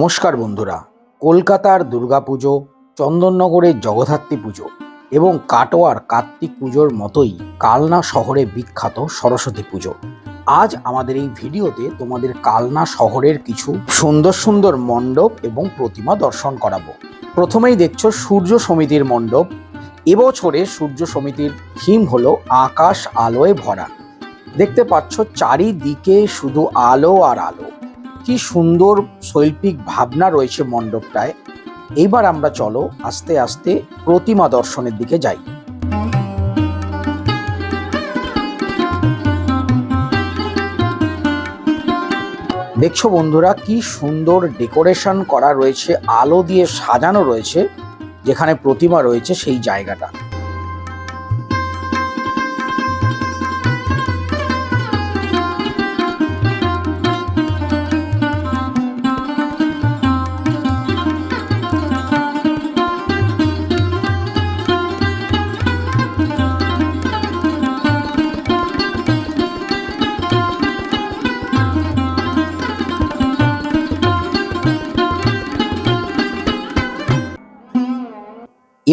নমস্কার বন্ধুরা। কলকাতার দুর্গাপুজো, চন্দননগরের জগদ্ধাত্রী পুজো এবং কাটোয়ার কার্তিক পুজোর মতোই কালনা শহরে বিখ্যাত সরস্বতী পুজো। আজ আমাদের এই ভিডিওতে তোমাদের কালনা শহরের কিছু সুন্দর সুন্দর মণ্ডপ এবং প্রতিমা দর্শন করাবো। প্রথমেই দেখছ সূর্য সমিতির মণ্ডপ। এবছরে সূর্য সমিতির থিম হলো আকাশ আলোয় ভরা। দেখতে পাচ্ছ চারিদিকে শুধু আলো আর আলো। কি সুন্দর শৈল্পিক ভাবনা রয়েছে মণ্ডপটায়। এইবার আমরা চলো আস্তে আস্তে প্রতিমা দর্শনের দিকে যাই। দেখছ বন্ধুরা, কি সুন্দর ডেকোরেশন করা রয়েছে, আলো দিয়ে সাজানো রয়েছে, যেখানে প্রতিমা রয়েছে সেই জায়গাটা।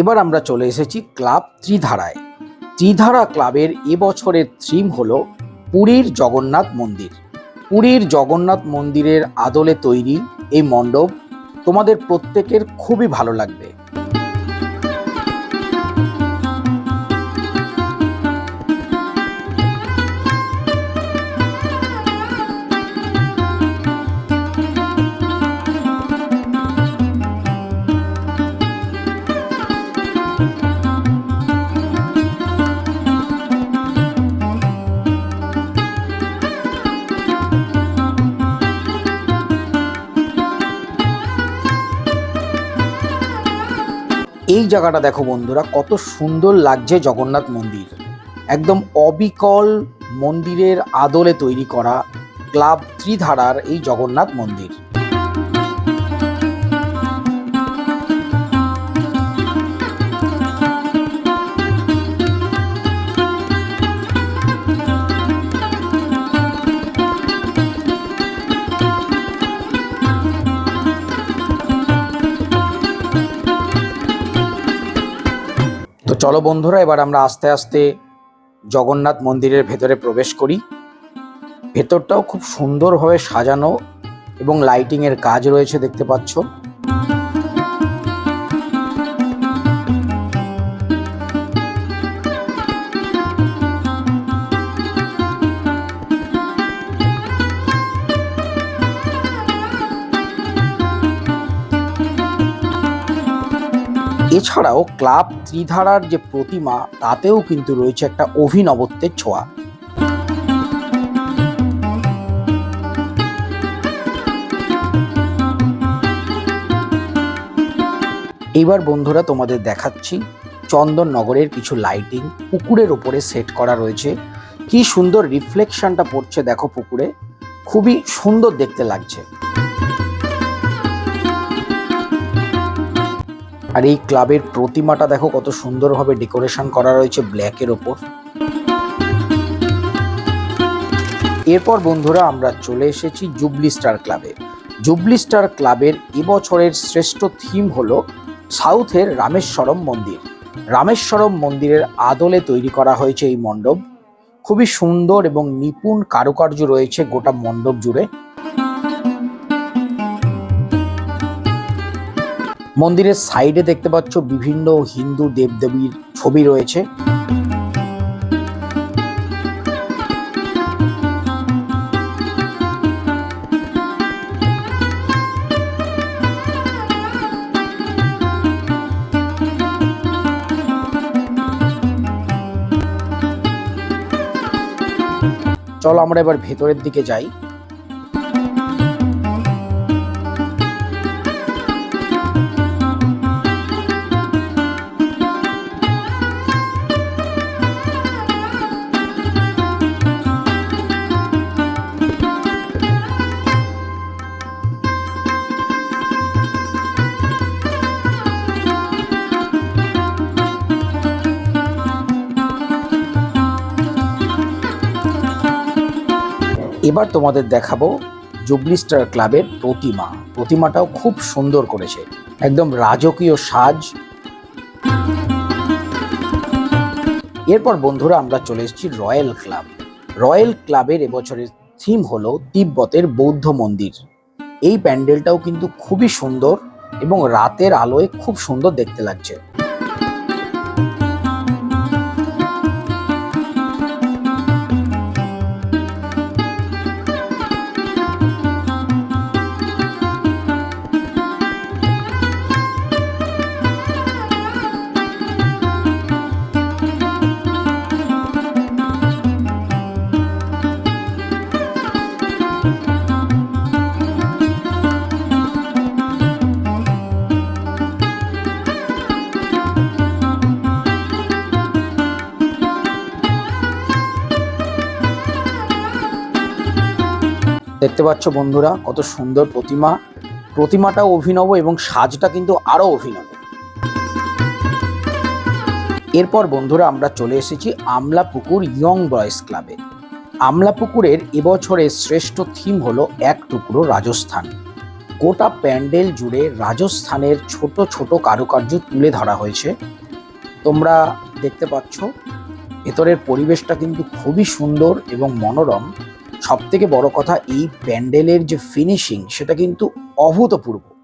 এবার আমরা চলে এসেছি ক্লাব ত্রিধারায়। ত্রিধারা ক্লাবের এবছরের থিম হলো পুরীর জগন্নাথ মন্দির। পুরীর জগন্নাথ মন্দিরের আদলে তৈরি এই মণ্ডপ তোমাদের প্রত্যেকের খুবই ভালো লাগবে। এই জায়গাটা দেখো বন্ধুরা, কত সুন্দর লাগছে জগন্নাথ মন্দির। একদম অবিকল মন্দিরের আদলে তৈরি করা ক্লাব ত্রিধারার এই জগন্নাথ মন্দির। চলো বন্ধুরা, এবার আমরা আস্তে আস্তে জগন্নাথ মন্দিরের ভেতরে প্রবেশ করি। ভেতরটাও খুব সুন্দরভাবে সাজানো এবং লাইটিংয়ের কাজ রয়েছে, দেখতে পাচ্ছ। এছাড়াও ক্লাব ত্রিধারার যে প্রতিমা, তাতেও কিন্তু রয়েছে একটা অভিনবত্বের ছোঁয়া। এইবার বন্ধুরা তোমাদের দেখাচ্ছি চন্দননগরের কিছু লাইটিং পুকুরের ওপরে সেট করা রয়েছে। কি সুন্দর রিফ্লেকশনটা পড়ছে দেখো পুকুরে। খুবই সুন্দর দেখতে লাগছে। আর এই ক্লাবের প্রতিমাটা দেখো কত সুন্দরভাবে ডেকোরেশন করা রয়েছে ব্ল্যাকের ওপর। এরপর বন্ধুরা আমরা চলে এসেছি জুবলি স্টার ক্লাবে। জুবলি স্টার ক্লাবের এবছরের শ্রেষ্ঠ থিম হলো সাউথের রামেশ্বরম মন্দির। রামেশ্বরম মন্দিরের আদলে তৈরি করা হয়েছে এই মণ্ডপ। খুবই সুন্দর এবং নিপুণ কারুকার্য রয়েছে গোটা মণ্ডপ জুড়ে। মন্দিরের সাইডে দেখতে পাচ্ছ বিভিন্ন হিন্দু দেবদেবীর ছবি রয়েছে। চলো আমরা এবার ভেতরের দিকে যাই। এবার তোমাদের দেখাবো জুবলি স্টার ক্লাবের প্রতিমা। প্রতিমাটাও খুব সুন্দর করেছে। একদম রাজকীয় সাজ। এরপর বন্ধুরা আমরা চলে এসেছি রয়্যাল ক্লাব। রয়্যাল ক্লাবের এবছরের থিম হলো তিব্বতের বৌদ্ধ মন্দির। এই প্যান্ডেলটাও কিন্তু খুবই সুন্দর এবং রাতের আলোয় খুব সুন্দর দেখতে লাগছে। দেখতে পাচ্ছ বন্ধুরা, কত সুন্দর প্রতিমা। প্রতিমাটাও অভিনব এবং সাজটা কিন্তু আরও অভিনব। এরপর বন্ধুরা আমরা চলে এসেছি আমলাপুকুর ইয়ং বয়েজ ক্লাবে। আমলাপুকুরের এবছরের শ্রেষ্ঠ থিম হলো এক টুকরো রাজস্থান। গোটা প্যান্ডেল জুড়ে রাজস্থানের ছোট ছোট কারুকার্য তুলে ধরা হয়েছে। তোমরা দেখতে পাচ্ছ, ভেতরের পরিবেশটা কিন্তু খুবই সুন্দর এবং মনোরম। সব থেকে বড় কথা এই প্যান্ডেলের যে ফিনিশিং সেটা কিন্তু অভূতপূর্ব।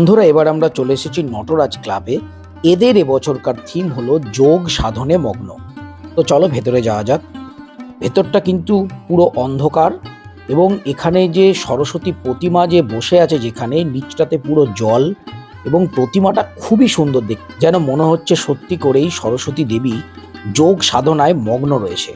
বন্ধুরা, এবার আমরা চলে এসেছি নটরাজ ক্লাবে এদের এবছরকার থিম হলো যোগ সাধনে মগ্ন। তো চলো ভেতরে যাওয়া যাক। ভেতরটা কিন্তু পুরো অন্ধকার এবং এখানে যে সরস্বতী প্রতিমা যে বসে আছে যেখানে, নিচটাতে পুরো জল এবং প্রতিমাটা খুবই সুন্দর দেখতে যেন মনে হচ্ছে সত্যি করেই সরস্বতী দেবী যোগ সাধনায় মগ্ন রয়েছে।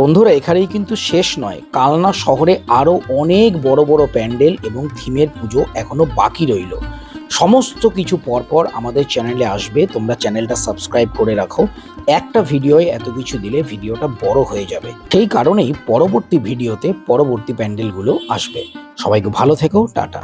বন্ধুরা, এখানেই কিন্তু শেষ নয়। কালনা শহরে আরও অনেক বড় বড় প্যান্ডেল এবং থিমের পুজো এখনও বাকি রইল। সমস্ত কিছু পরপর আমাদের চ্যানেলে আসবে। তোমরা চ্যানেলটা সাবস্ক্রাইব করে রাখো। একটা ভিডিওয় এত কিছু দিলে ভিডিওটা বড় হয়ে যাবে। সেই কারণেই পরবর্তী ভিডিওতে পরবর্তী প্যান্ডেলগুলো আসবে। সবাইকে ভালো থেকো, টাটা।